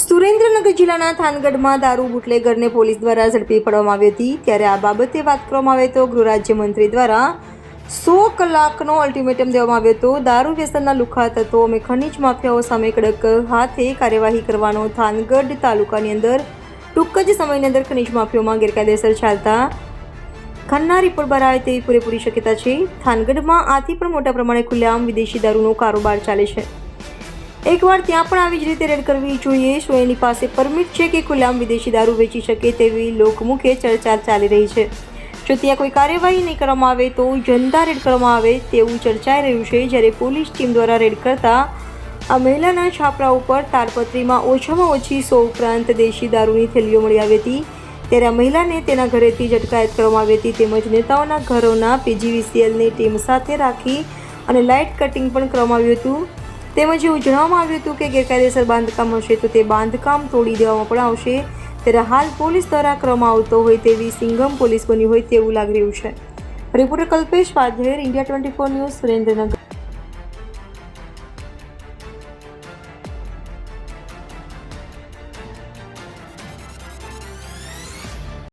સુરેન્દ્રનગર જિલ્લાના થાનગઢમાં દારૂ બુટલેગરને પોલીસ દ્વારા ઝડપી પાડવામાં આવી હતી. ત્યારે આ બાબતે વાત કરવામાં આવે તો ગૃહ રાજ્યમંત્રી દ્વારા સો કલાકનો અલ્ટિમેટમ દેવામાં આવ્યો હતો. દારૂ વ્યસનના લુખા તત્વો અને ખનીજ માફિયાઓ સામે કડક હાથે કાર્યવાહી કરવાનો થાનગઢ તાલુકાની અંદર ટૂંક જ સમયની અંદર ખનીજ માફિયાઓમાં ગેરકાયદેસર ચાલતા ખન્ના રિપોર્ટ બહાર આવે તેવી પૂરેપૂરી શક્યતા છે. થાનગઢમાં આથી પણ મોટા પ્રમાણે ખુલ્લેઆમ વિદેશી દારૂનો કારોબાર ચાલે છે. એકવાર ત્યાં પણ આવી જ રીતે રેડ કરવી જોઈએ. શું એની પાસે પરમિટ છે કે ખુલ્લામ વિદેશી દારૂ વેચી શકે તેવી લોકમુખે ચર્ચા ચાલી રહી છે. જો ત્યાં કોઈ કાર્યવાહી નહીં કરવામાં આવે તો જનતા રેડ કરવામાં આવે તેવું ચર્ચાઈ રહ્યું છે. જ્યારે પોલીસ ટીમ દ્વારા રેડ કરતા આ મહિલાના છાપરા ઉપર તાડપત્રીમાં ઓછામાં ઓછી સો ઉપરાંત દેશી દારૂની થેલીઓ મળી આવી હતી. ત્યારે આ મહિલાને તેના ઘરેથી જ અટકાયત કરવામાં આવી હતી. તેમજ નેતાઓના ઘરોના પીજીવીસીએલની ટીમ સાથે રાખી અને લાઇટ કટિંગ પણ કરવામાં આવ્યું હતું. તેમજ એવું જણાવવામાં આવ્યું હતું કે ગેરકાયદેસર બાંધકામ હશે તો તે બાંધકામ તોડી દેવામાં પણ આવશે. ત્યારે હાલ પોલીસ દ્વારા ક્રમ આવતો હોય તેવી સિંઘમ પોલીસ બની હોય તેવું લાગી રહ્યું છે. Reporter Kalpesh Padher India twenty four news, Surendranagar.